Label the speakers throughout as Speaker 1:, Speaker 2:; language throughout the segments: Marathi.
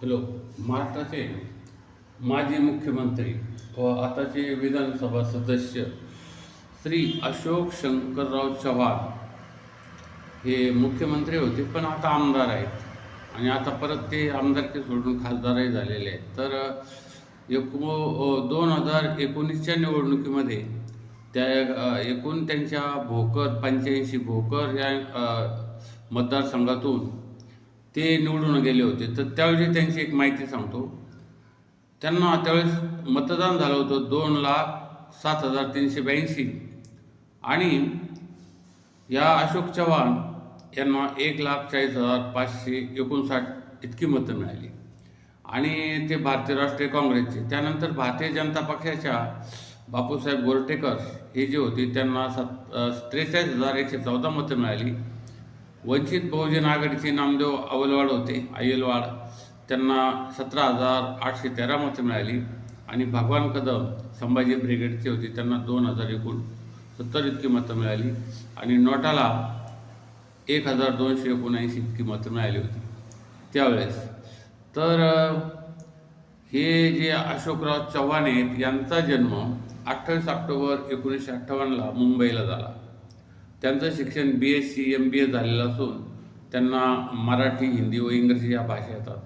Speaker 1: हॅलो महाराष्ट्राचे माजी मुख्यमंत्री व आताचे विधानसभा सदस्य श्री अशोक शंकरराव चव्हाण हे मुख्यमंत्री होते पण आता आमदार आहेत. आणि आता परत ते आमदारकी सोडून खासदारही झालेले आहेत. तर एको दोन हजार एकोणीसच्या निवडणुकीमध्ये त्या एकूण त्यांच्या भोकर पंच्याऐंशी भोकर या मतदारसंघातून ते निवडून गेले होते. तर त्यावेळी त्यांची एक माहिती सांगतो. त्यांना त्यावेळेस मतदान झालं होतं दोन लाख सात हजार तीनशे ब्याऐंशी. आणि या अशोक चव्हाण यांना एक लाख चाळीस हजार पाचशे एकोणसाठ इतकी मतं मिळाली. आणि ते भारतीय राष्ट्रीय काँग्रेसचे. त्यानंतर भारतीय जनता पक्षाच्या बापूसाहेब गोरटेकर हे जे होते त्यांना सत त्रेचाळीस हजार एकशे चौदा मतं मिळाली. वंचित बहुजन आघाडीचे नामदेव अवलवाड होते अयलवाड त्यांना सतरा हजार आठशे तेरा मतं मिळाली आणि भगवान कदम संभाजी ब्रिगेडचे होते त्यांना दोन हजार एकूण सत्तर इतकी मतं मिळाली आणि नोटाला एक हजार दोनशे एकोणऐंशी इतकी मतं मिळाली होती. त्यावेळेस. तर हे जे अशोकराव चव्हाण आहेत यांचा जन्म अठ्ठावीस ऑक्टोबर एकोणीसशे अठ्ठावन्नला मुंबईला झाला. त्यांचं शिक्षण B S C M B A झालेलं असून त्यांना मराठी हिंदी व इंग्रजी या भाषा येतात.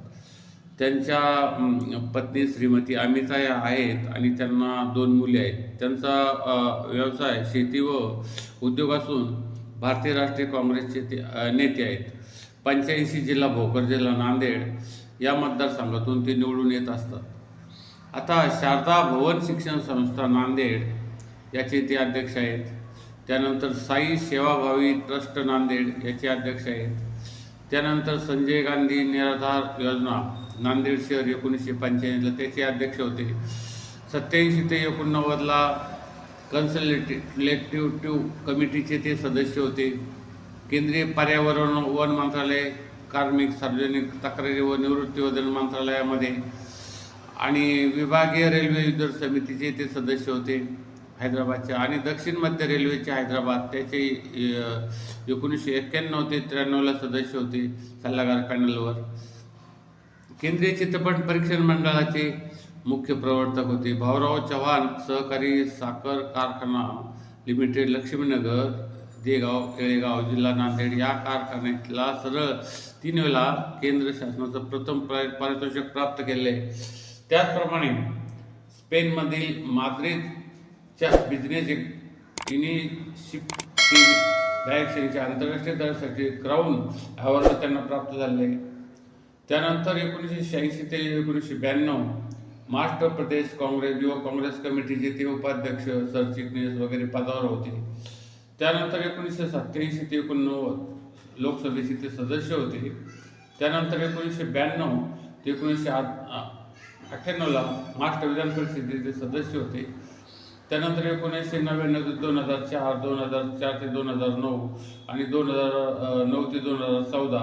Speaker 1: त्यांच्या पत्नी श्रीमती अमिता या आहेत आणि त्यांना दोन मुले आहेत. त्यांचा व्यवसाय शेती व उद्योग असून भारतीय राष्ट्रीय काँग्रेसचे ते नेते आहेत. पंच्याऐंशी जिल्हा भोकर जिल्हा नांदेड या मतदारसंघातून ते निवडून येत असतात. आता शारदा भवन शिक्षण संस्था नांदेड याचे ते अध्यक्ष आहेत. त्यानंतर साई सेवाभावी ट्रस्ट नांदेड याचे अध्यक्ष आहेत. त्यानंतर संजय गांधी निराधार योजना नांदेड शहर एकोणीसशे पंच्याऐंशीला त्याचे अध्यक्ष होते. सत्याऐंशी ते एकोणनव्वदला कन्सलेटिव्ह कमिटीचे ते सदस्य होते. केंद्रीय पर्यावरण वन मंत्रालय कार्मिक सार्वजनिक तक्रारी व निवृत्तीवदन मंत्रालयामध्ये आणि विभागीय रेल्वे युद्ध समितीचे ते सदस्य होते. हैदराबादच्या आणि दक्षिण मध्य रेल्वेचे हैदराबाद त्याचे एकोणीसशे एक्क्याण्णव ते त्र्याण्णवला सदस्य होते सल्लागार पॅनलवर केंद्रीय चित्रपट परीक्षण मंडळाचे मुख्य प्रवर्तक होते भाऊराव चव्हाण सहकारी साखर कारखाना लिमिटेड लक्ष्मीनगर देगाव केळेगाव जिल्हा नांदेड या कारखान्याला सरळ तीन वेळा केंद्र शासनाचं प्रथम पारितोषिक प्राप्त केले त्याचप्रमाणे स्पेनमधील माद्रिद च्या बिझनेस इनिशिएटिव्ह डायरेक्शनच्या आंतरराष्ट्रीय दरासाठी क्राऊन अवॉर्ड त्यांना प्राप्त झाले. त्यानंतर एकोणीसशे शहाऐंशी ते एकोणीसशे ब्याण्णव महाराष्ट्र प्रदेश काँग्रेस युवा काँग्रेस कमिटीचे ते उपाध्यक्ष सरचिटणीस वगैरे पदावर होते. त्यानंतर एकोणीसशे सत्त्याऐंशी ते एकोणनव्वद लोकसभेचे ते सदस्य होते. त्यानंतर एकोणीसशे ब्याण्णव ते एकोणीसशे अठ्ठ्याण्णवला महाराष्ट्र विधान परिषदेचे सदस्य होते. त्यानंतर एकोणीसशे नव्याण्णव ते दोन हजार चार दोन हजार चार ते दोन हजार नऊ आणि दोन हजार नऊ ते दोन हजार चौदा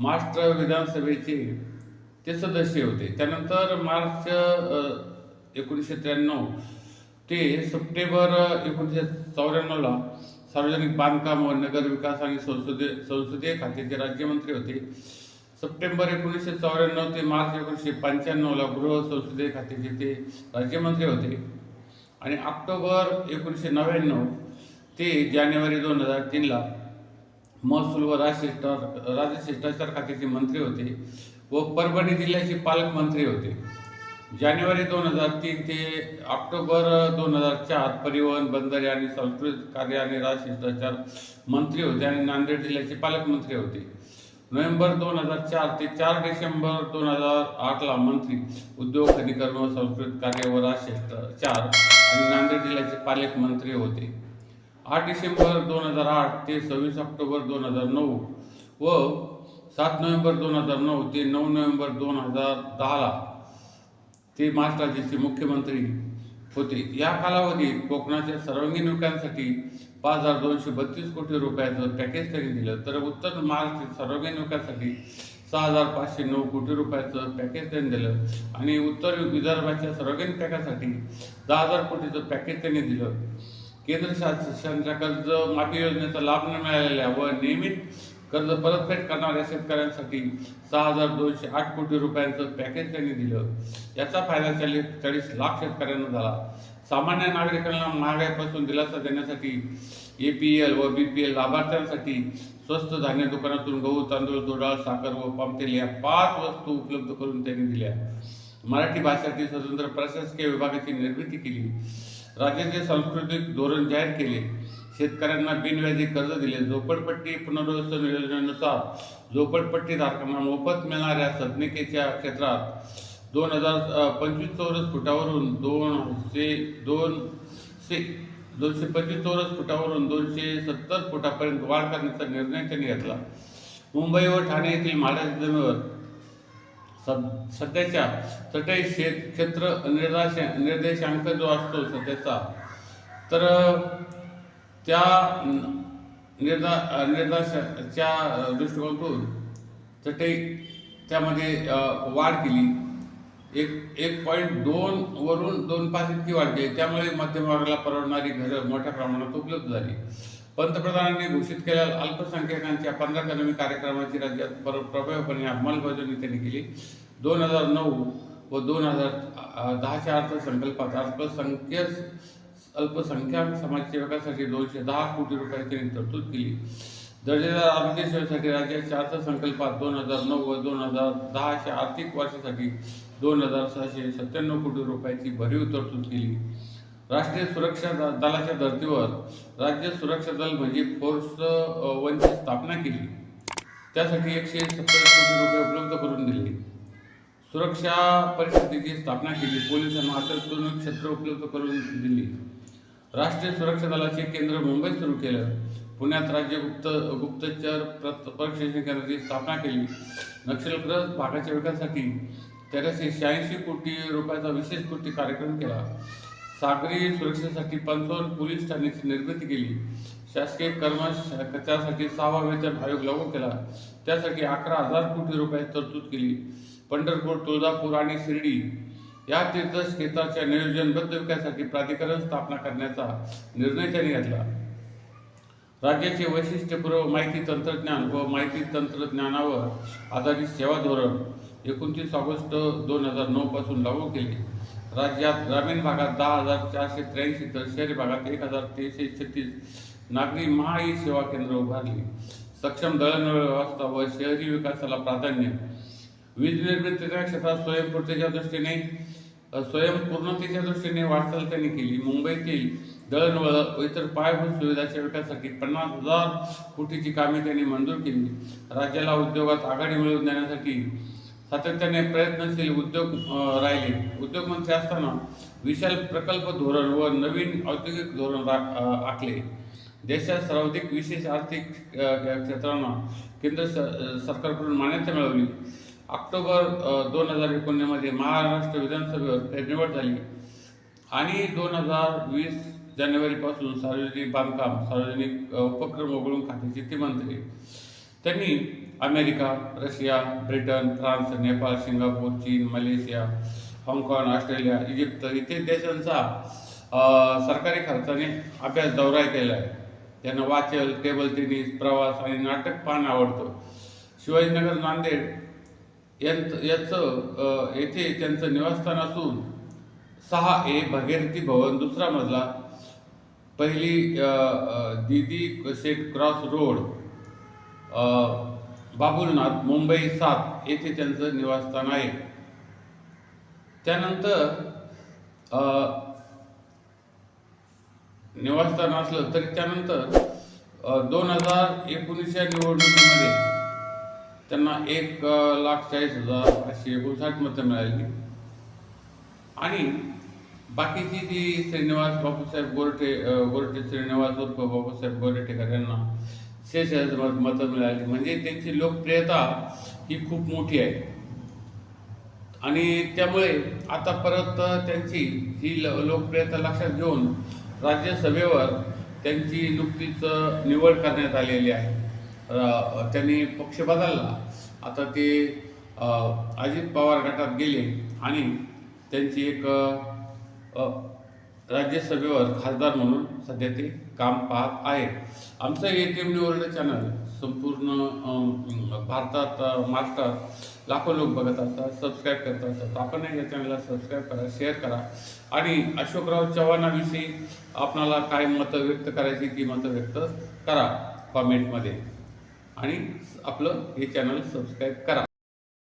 Speaker 1: महाराष्ट्र विधानसभेचे ते सदस्य होते. त्यानंतर मार्च एकोणीसशे त्र्याण्णव ते सप्टेंबर एकोणीसशे चौऱ्याण्णवला सार्वजनिक बांधकाम व नगर विकास आणि संसदीय संसदीय खात्याचे राज्यमंत्री होते. सप्टेंबर एकोणीसशे चौऱ्याण्णव ते मार्च एकोणीसशे पंच्याण्णवला गृह संसदीय खात्याचे ते राज्यमंत्री होते. आणि ऑक्टोबर एकोणीसशे नव्याण्णव ते जानेवारी दोन हजार तीनला महसूल व राजशिष्टाचार राजशिष्टाचार खात्याचे मंत्री होते व परभणी जिल्ह्याचे पालकमंत्री होते. जानेवारी दोन हजार तीन ते ऑक्टोबर दोन हजार चार परिवहन बंदरे आणि सांस्कृतिक कार्य आणि राजशिष्टाचार मंत्री होते आणि नांदेड जिल्ह्याचे पालकमंत्री होते. नोव्हेंबर दोन हजार चार ते चार डिसेंबर दोन हजार आठला मंत्री उद्योग खनिकर्म व संस्कृत कार्य व राजशिष्टाचार आणि नांदेड जिल्ह्याचे पालकमंत्री होते. आठ डिसेंबर दोन हजार आठ ते सव्वीस ऑक्टोबर दोन हजार नऊ व सात नोव्हेंबर दोन हजार नऊ ते नऊ नोव्हेंबर दोन हजार दहाला ते महाराष्ट्राचे मुख्यमंत्री होते. या कालावधीत कोकणाच्या सर्वांगीण विकासासाठी पाच हजार दोनशे बत्तीस कोटी रुपयाचं पॅकेज त्यांनी दिलं तर उत्तर महाराष्ट्र सर्वांगीण विकासासाठी सहा हजार पाचशे नऊ कोटी रुपयाचं पॅकेज त्यांनी दिलं आणि उत्तर विदर्भाच्या सर्वांगीण पॅकेजसाठी दहा हजार कोटीचं पॅकेज त्यांनी दिलं. केंद्र शासनाच्या कर्ज माफी योजनेचा लाभ न मिळालेल्या व नियमित कर्ज परतफेड करणाऱ्या शेतकऱ्यांसाठी सहा हजार दोनशे आठ कोटी रुपयांचं पॅकेज त्यांनी दिलं. याचा फायदा चाळीस चाळीस लाख शेतकऱ्यांना झाला. सामान्य नागरिकांना महागाईपासून दिलासा देण्यासाठी ए पी एल व बी पी एल लाभार्थ्यांसाठी स्वस्त धान्य दुकानातून गहू तांदूळ दुडाळ साखर व पामतेल या पाच वस्तू उपलब्ध करून त्यांनी दिल्या. मराठी भाषेसाठी स्वतंत्र प्रशासकीय विभागाची निर्मिती केली. राज्याचे सांस्कृतिक धोरण जाहीर केले. शेतकऱ्यांना बिनव्याजी कर्ज दिले. झोपडपट्टी पुनर्वसन योजनेनुसार झोपडपट्टी धारकांना मोफत मिळणाऱ्या सदनिकेच्या क्षेत्रात दोन हजार पंचवीस चौरस फुटावरून दोनशे दोनशे दोनशे पंचवीस चौरस फुटावरून दोनशे सत्तर फुटापर्यंत वाढ करण्याचा निर्णय त्यांनी घेतला. मुंबई व ठाणे येथील महाराष्ट्र जमिनीवर सध्याच्या चटई शेत क्षेत्र निर्देश निर्देशांक जो असतो सध्याचा तर त्या निर्दा निर्देशाच्या दृष्टिकोनातून चटई त्यामध्ये वाढ केली. एक एक पॉईंट दोन वरून दोन पाच इतकी वाढली. त्यामुळे मध्यमवर्गाला परवडणारी घरं मोठ्या प्रमाणात उपलब्ध झाली. पंतप्रधानांनी घोषित केलेल्या अल्पसंख्याकांच्या पंधरा कलमी कार्यक्रमाची राज्यात पर प्रभावीपणे अंमलबजावणी त्यांनी केली. दोन हजार नऊ व दोन हजार दहाच्या अर्थसंकल्पात अल्पसंख्य अल्पसंख्याक समाजसेवकासाठी दोनशे दहा कोटी रुपये त्यांनी तरतूद केली. दर्जेदार आरोग्य सेवेसाठी राज्याच्या अर्थसंकल्पात दोन हजार नऊ व दोन हजार दहाच्या आर्थिक वर्षासाठी दोन हजार सहाशे सत्त्याण्णव कोटी रुपयाची भरीव तरतूद केली. राष्ट्रीय सुरक्षा द- दलाच्या धर्तीवर राज्य सुरक्षा दल म्हणजे फोर्स वनची स्थापना केली. त्यासाठी एकशे सत्तर कोटी रुपये उपलब्ध करून दिले. सुरक्षा परिषदेची स्थापना केली. पोलिसांना अत्याधुनिक क्षेत्र उपलब्ध करून दिली. राष्ट्रीय सुरक्षा दलाचे केंद्र मुंबईत सुरू केलं. पुण्यात राज्य गुप्त गुप्तचर प्रशिक्षण केंद्राची स्थापना केली. नक्षलग्रस्त भागाच्या विकासासाठी तेराशे शहाऐंशी कोटी रुपयाचा विशेष कृती कार्यक्रम केला. सागरी सुरक्षेसाठी पंचावन्न पोलीस ठाण्याची निर्मिती केली. शासकीय कर्मचाऱ्यासाठी सहावा वेतन आयोग लागू केला. त्यासाठी अकरा हजार कोटी रुपयाची तरतूद केली. पंढरपूर तुळजापूर आणि शिर्डी या तीर्थक्षेत्राच्या नियोजनबद्ध विकासासाठी प्राधिकरण स्थापना करण्याचा निर्णय त्यांनी घेतला. राज्याचे वैशिष्ट्यपूर्व माहिती तंत्रज्ञान व माहिती तंत्रज्ञानावर आधारित सेवा धोरण एकोणतीस ऑगस्ट दोन हजार नऊ पासून लागू केले. राज्यात ग्रामीण भागात दहा हजार चारशे त्र्याऐंशी तर शहरी भागात एक हजार तीनशे छत्तीस नागरी महा ई सेवा केंद्र उभारली. सक्षम दळणवळ व्यवस्था व शहरी विकासाला प्राधान्य. वीज निर्मितीच्या क्षेत्रात स्वयंपूर्णतेच्या दृष्टीने स्वयंपूर्णतेच्या दृष्टीने वाटचाल त्यांनी केली. मुंबईतील दळणवळ व इतर पायाभूत सुविधाच्या विकासासाठी पन्नास हजार कोटीची कामे त्यांनी मंजूर केली. राज्याला उद्योगात आघाडी मिळवून देण्यासाठी सातत्याने प्रयत्नशील उद्योग राहिले. उद्योगमंत्री असताना विशाल प्रकल्प धोरण व नवीन औद्योगिक धोरण आखले. देशात सर्वाधिक विशेष आर्थिक क्षेत्रांना केंद्र स- सरकारकडून मान्यता मिळवली. ऑक्टोबर दोन हजार एकोणीसमध्ये महाराष्ट्र विधानसभेवर फेरनिवड झाली. आणि दोन हजार वीस जानेवारीपासून सार्वजनिक बांधकाम सार्वजनिक उपक्रम वगळून खात्याचे ते मंत्री. त्यांनी America Russia Britain France Nepal Singapore चीन मलेशिया हाँगकाँग ऑस्ट्रेलिया इजिप्त इथे देशांचा सरकारी खर्चाने अभ्यास दौरा केला आहे त्यांना वाचन टेबल टेनिस प्रवास आणि नाटक पाहणं आवडतं. शिवाजीनगर नांदेड यांचं याचं येथे त्यांचं निवासस्थान असून सहा ए भगीरथी भवन दुसरा मजला पहिली दीदी सेट क्रॉस रोड बाबुलनाथ मुंबई सात येथे त्यांचं निवासस्थान आहे. त्यानंतर निवासस्थान असलं तरी त्यानंतर दोन हजार एकोणीसच्या निवडणुकीमध्ये त्यांना एक लाख चाळीस हजार पाचशे एकोणसाठ मतं मिळाली. आणि बाकीची जी श्रीनिवास बापूसाहेब गोरटे गोरठे गोरटे श्रीनिवास उर्फ बापूसाहेब गोरटेकर यांना शेष मतं मिळाली म्हणजे त्यांची लोकप्रियता ही खूप मोठी आहे. आणि त्यामुळे आता परत त्यांची ही ल- लोकप्रियता लक्षात घेऊन राज्यसभेवर त्यांची नुकतीच निवड करण्यात आलेली आहे. त्यांनी पक्ष बदलला. आता ते अजित पवार गटात गेले आणि त्यांची एक राज्यसभेवर खासदार म्हणून सध्या ते काम पाहत आहेत. आमचं A T M new world channel संपूर्ण भारतात महाराष्ट्रात लाखो लोक बघत असतात सबस्क्राईब करत असतात. आपणही या चॅनलला सबस्क्राईब करा शेअर करा. आणि अशोकराव चव्हाणाविषयी आपणाला काय मतं व्यक्त करायची ती मतं व्यक्त करा कॉमेंटमध्ये आणि आपलं हे चॅनल सबस्क्राईब करा.